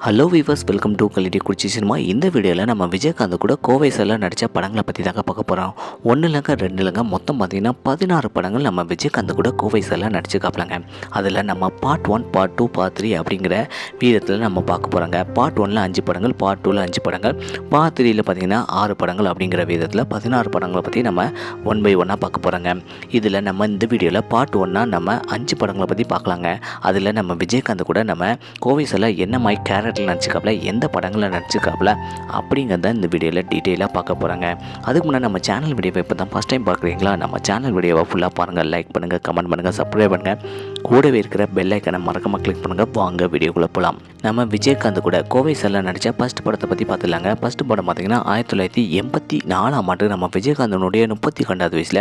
Hello viewers welcome to Kalidi Kurichi cinema இந்த வீடியோவில் நம்ம விஜயகாந்த் கூட கோவை செல்ல நடித்த படங்களை பற்றி தாங்க பார்க்க போகிறோம் ஒன்று இல்லைங்க ரெண்டு இல்லைங்க மொத்தம் பார்த்தீங்கன்னா பதினாறு படங்கள் நம்ம விஜயகாந்த் கூட கோவை நடிச்சு நடிச்சுக்காப்பலாங்க அதில் நம்ம part one part two part three அப்படிங்கிற வீதத்தில் நம்ம பார்க்க போகிறோங்க பார்ட் ஒனில் அஞ்சு படங்கள் பார்ட் டூவில் அஞ்சு படங்கள் பார்ட் த்ரீயில் பார்த்தீங்கன்னா ஆறு படங்கள் அப்படிங்கிற வீதத்தில் பதினாறு படங்களை பற்றி நம்ம ஒன் பை ஒன்னாக பார்க்க போகிறோங்க இதில் நம்ம இந்த வீடியோவில் பார்ட் ஒன்னாக நம்ம அஞ்சு படங்களை பற்றி பார்க்கலாங்க. அதில் நம்ம விஜயகாந்த் கூட நம்ம கோவை செல்ல என்ன மாதிரி கேரக்டர் நடிச்சுக்காப்புல எந்த படங்களில் நடிச்சுக்காப்புல அப்படிங்கிறத இந்த வீடியோவில் டீட்டெயிலாக பார்க்க போகிறாங்க அதுக்கு முன்னாடி நம்ம சேனல் வீடியோவை இப்போ தான் ஃபஸ்ட் டைம் பார்க்குறீங்களா? நம்ம சேனல் வீடியோவை ஃபுல்லாக பாருங்கள் லைக் பண்ணுங்கள் கமெண்ட் பண்ணுங்கள் சப்ஸ்கிரைப் பண்ணுங்கள் கூடவே இருக்கிற பெல்லைக்கனை மறக்காம கிளிக் பண்ணுங்கள் வாங்க வீடியோக்குள்ளே போகலாம் நம்ம விஜயகாந்த் கூட கோவை செல்ல நடித்த ஃபஸ்ட் படத்தை பற்றி பார்த்துலாங்க ஃபஸ்ட் படம் பார்த்தீங்கன்னா ஆயிரத்தி தொள்ளாயிரத்தி எண்பத்தி நாலாம் ஆண்டு நம்ம விஜயகாந்தனுடைய முப்பத்தி ரெண்டாவது வயசில்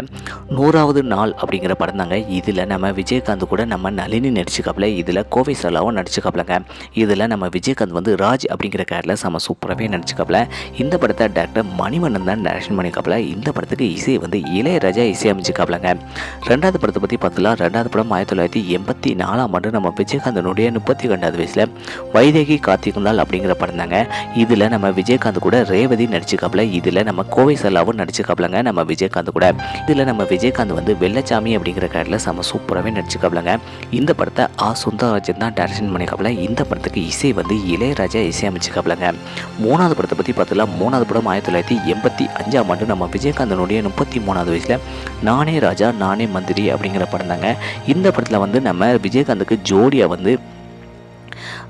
நூறாவது நாள் அப்படிங்கிற படம் தாங்க. இதில் நம்ம விஜயகாந்த் கூட நம்ம நளினி நடிச்சுக்காப்புல இதில் கோவை சரலாவும் நடிச்சுக்காப்புலங்க. இதில் நம்ம விஜயகாந்த் வந்து ராஜ் அப்படிங்கிற கேரில் செம சூப்பராகவே நடிச்சுக்காப்புல. இந்த படத்தை டேரக்டர் மணிவண்ணன் தான் டேரக்ஷன் பண்ணிக்காப்புல இந்த படத்துக்கு இசை வந்து இளையராஜா இசையமைச்சுக்காப்புலங்க. ரெண்டாவது படத்தை பற்றி பார்த்துலாம் ரெண்டாவது படம் ஆயிரத்தி தொள்ளாயிரத்தி எண்பத்தி நாலாம் ஆண்டு நம்ம விஜயகாந்தனுடைய முப்பத்தி ரெண்டாவது வயசில் வைதேகி கார்த்திகுந்தாள் அப்படிங்கிற படம் தாங்க. இதில் நம்ம விஜயகாந்த் கூட ரேவதி நடிச்சுக்காப்புல இதில் நம்ம கோவை சல்லாவும் நடிச்சுக்காப்புலங்க நம்ம விஜயகாந்த் கூட. இதில் நம்ம விஜயகாந்த் வந்து வெள்ளச்சாமி அப்படிங்கிற கேரக்டரில் செம்ம சூப்பராகவே நடிச்சுக்காப்புலங்க. இந்த படத்தை ஆ. சுந்தரராஜன் தான் டேரக்ஷன் பண்ணிக்காப்புல. இந்த படத்துக்கு இசை வந்து இளையராஜா இசையமைச்சுக்காப்புலங்க மூணாவது படத்தை பற்றி பார்த்தீங்களா மூணாவது படம் ஆயிரத்தி தொள்ளாயிரத்தி எண்பத்தி அஞ்சாம் ஆண்டு நம்ம விஜயகாந்தனுடைய முப்பத்தி மூணாவது வயசில் நானே ராஜா நானே மந்திரி அப்படிங்கிற படம் தாங்க. இந்த படத்தில் வந்து நம்ம விஜயகாந்துக்கு ஜோடியாக வந்து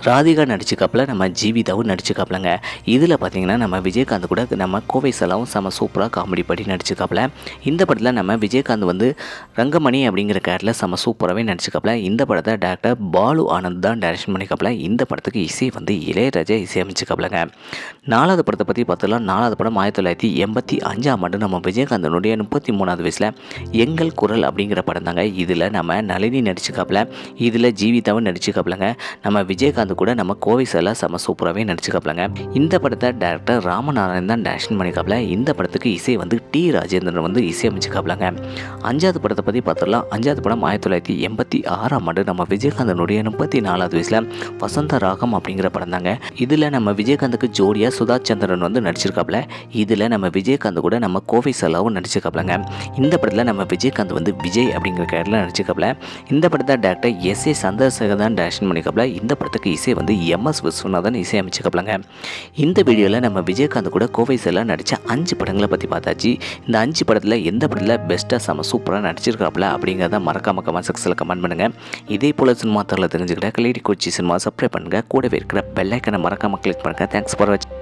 ராதிகா நடிச்சுக்காப்புல நம்ம ஜீவிதாவும் நடிச்சுக்காப்புலங்க. இதில் பார்த்தீங்கன்னா நம்ம விஜயகாந்த் கூட நம்ம கோவை செலவும் செம சூப்பராக காமெடி படி நடிச்சுக்காப்புல. இந்த படத்தில் நம்ம விஜயகாந்த் வந்து ரங்கமணி அப்படிங்கிற கேரட்டில் செம சூப்பராகவே நடிச்சுக்காப்புல. இந்த படத்தை டேரக்டர் பாலு ஆனந்த் தான் டைரக்ஷன் பண்ணிக்காப்புல. இந்த படத்துக்கு இசை வந்து இளையராஜா இசையமைச்சுக்காப்புலங்க நாலாவது படத்தை பற்றி பார்த்தோம்னா நாலாவது படம் ஆயிரத்தி தொள்ளாயிரத்தி எண்பத்தி அஞ்சாம் ஆண்டு நம்ம விஜயகாந்தனுடைய முப்பத்தி மூணாவது வயசில் எங்கள் குரல் அப்படிங்கிற படம் தாங்க இதில் நம்ம நளினி நடிச்சுக்காப்புல இதில் ஜீவிதாவும் நடிச்சுக்காப்புலங்க. நம்ம விஜயகாந்த் கூட நம்ம கோவை சார்லாம் செம சூப்பராகவே நடிச்சுக்காப்லங்க. இந்த படத்தை டேரக்டர் ராமநாராயணன் தான் டேரக்ஷன் பண்ணிக்காப்புல இந்த படத்துக்கு இசை வந்து டி ராஜேந்திரன் வந்து இசையமைச்சுக்காப்புலங்க அஞ்சாவது படத்தை பற்றி பார்த்துடலாம் அஞ்சாவது படம் ஆயிரத்தி தொள்ளாயிரத்தி எண்பத்தி ஆறாம் ஆண்டு நம்ம விஜயகாந்தனுடைய முப்பத்தி நாலாவது வயசில் வசந்த ராகம் அப்படிங்கிற படம் தாங்க. இதில் நம்ம விஜயகாந்துக்கு ஜோடியாக சுதா சந்திரன் வந்து நடிச்சிருக்காப்புல இதில் நம்ம விஜயகாந்த் கூட நம்ம கோவை செல்லாவும் நடிச்சிருக்காப்லங்க. இந்த படத்தில் நம்ம விஜயகாந்த் வந்து விஜய் அப்படிங்கிற கேரளில் நடிச்சிருக்காப்ல. இந்த படத்தை டேரக்டர் எஸ் ஏ சந்திரசேகர் தான் டேரக்ஷன் பண்ணிக்காப்புல இந்த படத்துக்கு இசை வந்து எம் எஸ் விஸ்வநாதன் இசையமைச்சுக்காப்புலங்க இந்த வீடியோவில் நம்ம விஜயகாந்த் கூட கோவை செல்லா நடித்த அஞ்சு படங்களை பற்றி பார்த்தாச்சு. இந்த அஞ்சு படத்தில் எந்த படத்தில் பெஸ்ட்டாக செம சூப்பராக நடிச்சிருக்காப்புல அப்படிங்கிறத மறக்காம கமெண்ட் செக்ஷனில் கமெண்ட் பண்ணுங்கள் இதே போல் சினிமா தரல தெரிஞ்சுக்கிட்ட கலேடி கோச்சி சினிமா சப்ஸ்கிரைப் பண்ணுங்கள் கூடவே இருக்கிற பெல்லைக்கனை மறக்காமல் கிளிக் பண்ணுங்கள் தேங்க்ஸ் ஃபார் வாட்சிங்